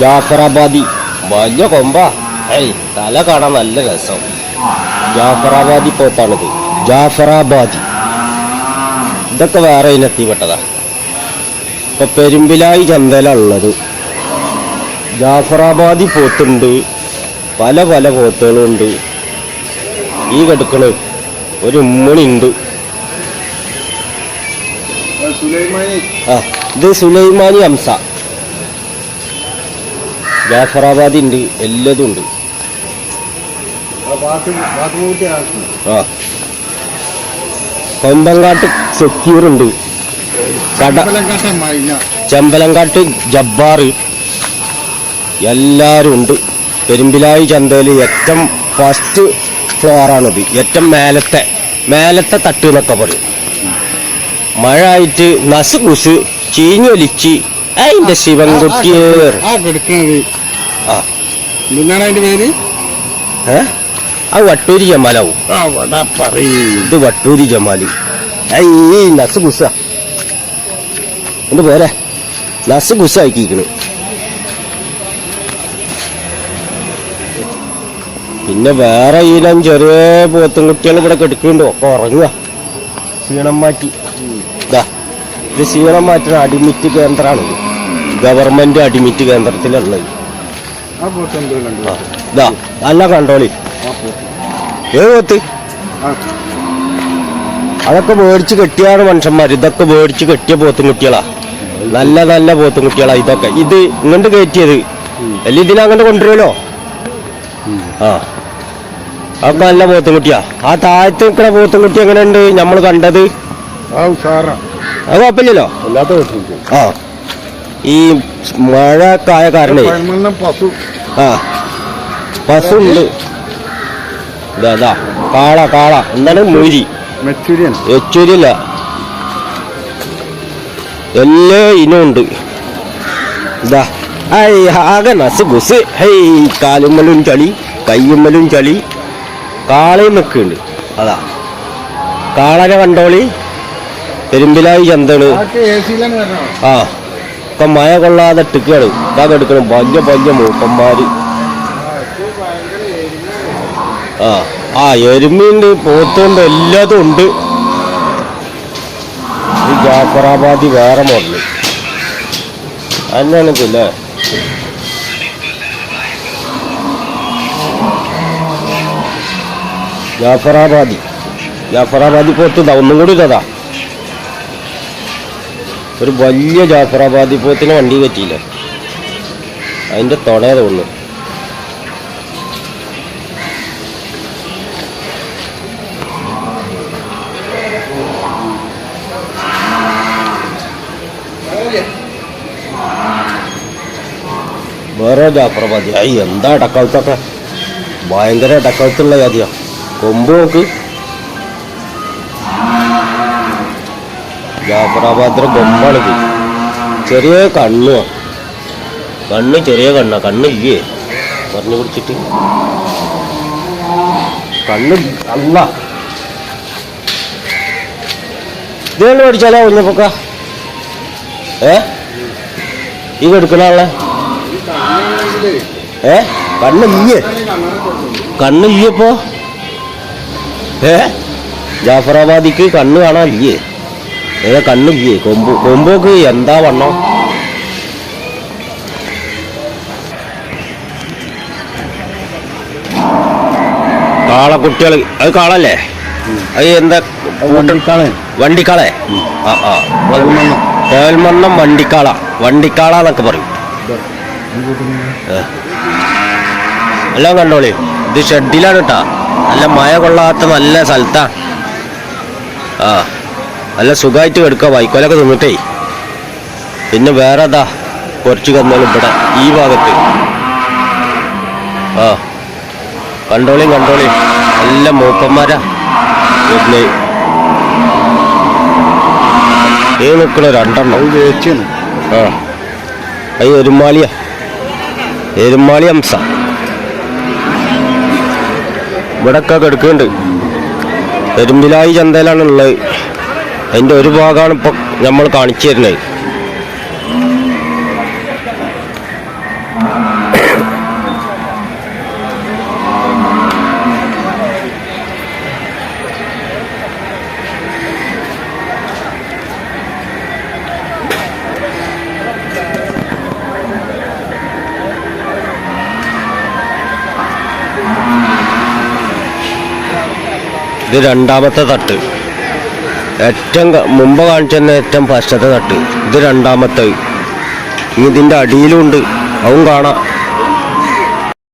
ജാഫറാബാദി. വലിയ കൊമ്പ. ഏയ് തല കാണാൻ നല്ല രസം. ജാഫറാബാദി പോത്താണിത്. ജാഫറാബാദി. ഇതൊക്കെ വേറെ ഇനത്തിൽപ്പെട്ടതാ. ഇപ്പൊ പെരുമ്പിലായി ചന്തയിലുള്ളത്. ജാഫറാബാദി പോത്തുണ്ട്. പല പല പോത്തുകളുണ്ട്. ഈ കെടുക്കണ് ഒരു ഉമ്മണിണ്ട്. ആ ഇത് സുലൈമാനി ഹംസ. ജാഫറാബാദി ഉണ്ട് എല്ലതും ഉണ്ട് ആ കൊമ്പങ്കാട്ട് സെക്യൂർ ഉണ്ട് കട ചെമ്പലങ്കാട്ട് ജബ്ബാർ എല്ലാവരും ഉണ്ട് പെരുമ്പിലായി ചന്തയിൽ ഏറ്റവും ഫസ്റ്റ് ഫ്ലോറാണിത് ഏറ്റവും മേലത്തെ മേലത്തെ തട്ട് എന്നൊക്കെ പറയും മഴ ആയിട്ട് നസ് കുസ് ചീഞ്ഞൊലിച്ച് അതിന്റെ ശിവൻകുട്ടിയേർ ആ. ആ എന്താണ് അതിന്റെ പേര്? ഏ? അത് വട്ടൂരി ജമാലാവും. ആ ഇത് വട്ടൂരി ജമാലി. ഈ നസ് കുസ എന്ത് പോരെ. നസ് കുസ ആക്കിയിരിക്കണ്. പിന്നെ വേറെ ഇനം ചെറിയ പോത്തും കുട്ടികൾ ഇവിടെ കെടുക്കുന്നുണ്ട് ഒക്കെ ഉറങ്ങുക ക്ഷീണം മാറ്റി. ഇതാ ഇത് ക്ഷീണം മാറ്റുന്ന അഡിമിറ്റ് കേന്ദ്രമാണ് ഗവൺമെന്റ് അഡിമിറ്റ് കേന്ദ്രത്തിലുള്ളത് ആ പോട്ട് എന്തുകൊണ്ട് ആ, ഇതാ നല്ല കണ്ടോളി ഏത് പോത്ത്? അതൊക്കെ മേടിച്ച് കെട്ടിയാണ് മനുഷ്യന്മാർ ഇതൊക്കെ മേടിച്ച് കെട്ടിയ പോത്തും കുട്ടികളാ. നല്ല നല്ല പോത്തും കുട്ടികളാ ഇതൊക്കെ. ഇത് ഇങ്ങോട്ട് കയറ്റിയത്. അല്ല ഇതിനങ്ങോട്ട് കൊണ്ടുവരുമല്ലോ? ആ. അതൊക്കെ നല്ല പോത്തും കുട്ടിയാ. ആ താഴത്ത് നിൽക്കുന്ന പോത്തും കുട്ടി എങ്ങനെയുണ്ട്? നമ്മൾ കണ്ടത്? അത് കുഴപ്പമില്ലല്ലോ? ആ. ഈ മഴ കായ കാരണേ. പശു. ആ. പശു ഉണ്ട് ഇതാ. കാള കാള. എന്താണ്? മൊഴി മെച്ചൂരിയല്ല. എല്ലാ ഇനം ഉണ്ട്. ഇതാ. ഐ ആകെ നസ് ഗുസ്. ഹൈ കാലുമ്മലും ചളി കയ്യുമ്മലും ചളി. കാളയും നിൽക്കുന്നുണ്ട് അതാ. കാളനെ കണ്ടോളി. പെരുമ്പിലായി ചന്തകൾ ആ. ഇപ്പൊ മഴ കൊള്ളാതെ ഇട്ടുകയാണ് ഇതാ എടുക്കണം. പഞ്ഞ പഞ്ഞ മൂപ്പന്മാര്. ആ ആ എരുമയുണ്ട് പോത്തുണ്ട് എല്ലാതും ഉണ്ട്. ഈ ജാഫറാബാദി വേറെ മോഡൽ. അന്നാണ് പിന്നെ ജാഫറാബാദി. ജാഫറാബാദി പോത്ത് ഒന്നും കൂടി ഇതാ. ഒരു വലിയ ജാഫറാബാദി പോത്തിന് വണ്ടി പറ്റിയില്ല. അതിന്റെ തുടയെ തോന്നുന്നു. വേറെ ജാഫറാബാദി. ഐ എന്താ ഡക്കൗത്തൊക്കെ ഭയങ്കര ഡക്കൗത്തുള്ള ജാതിയാ. കൊമ്പ് നോക്ക്. ജാഫറാബാദിന്റെ കൊമ്പാണിത് ചെറിയ കണ്ണു കണ്ണ് ചെറിയ കണ്ണാ. ഇല്ലേ പറഞ്ഞു പിടിച്ചിട്ട്. കണ്ണ് അല്ല ഇതുകൊണ്ട് പഠിച്ചാലോ പൊക്ക ഏ? ഈ എടുക്കണ ആളെ? ഏ? കണ്ണ് ഇല്ലേ കണ്ണ് ഇല്ലപ്പോ ഏ? ജാഫറാബാദിക്ക് കണ്ണ് കാണാൻ ഇല്ലേ ഏതാ കണ്ണില്ലേ കൊമ്പ് കൊമ്പോക്ക് എന്താ വണ്ണം? കാളക്കുട്ടികൾ അത് കാളല്ലേ? അത് എന്താ വണ്ടിക്കാളെ. ആ ആ. കോയൽമണ്ണം വണ്ടിക്കാള. വണ്ടിക്കാള എന്നൊക്കെ പറയും. എല്ലാം കണ്ടോളി. ഇത് ഷെഡിലാണ് കേട്ടാ നല്ല മഴ കൊള്ളാത്ത നല്ല സ്ഥലത്താ. ആ. നല്ല സുഖമായിട്ട് കിടക്കുക. വൈക്കോലൊക്കെ തിന്നിട്ടേ. പിന്നെ വേറെ അതാ കുറച്ച് കന്നാലും ഇവിടെ ഈ ഭാഗത്ത്. ആ കണ്ടോളിയും കണ്ടോളിയും. നല്ല മൂപ്പന്മാരാ. വരുന്നേ ഏ നിൽക്കണ രണ്ടെണ്ണം. ആ. അത് എരുമാളിയാ. എരുമാളി ഹംസ ഇവിടൊക്കെ കിടക്കുന്നുണ്ട്. എരുമ്പിലായി ചന്തയിലാണ് ഉള്ളത് അതിന്റെ ഒരു ഭാഗമാണ് ഇപ്പം നമ്മൾ കാണിച്ചു തരുന്നത്. ഇത് രണ്ടാമത്തെ തട്ട്. ഏറ്റവും മുമ്പ് കാണിച്ചെന്ന ഏറ്റവും ഫസ്റ്റത്തെ തട്ട്. ഇത് രണ്ടാമത്തെ ഇതിന്റെ അടിയിലുണ്ട് അതും കാണാം.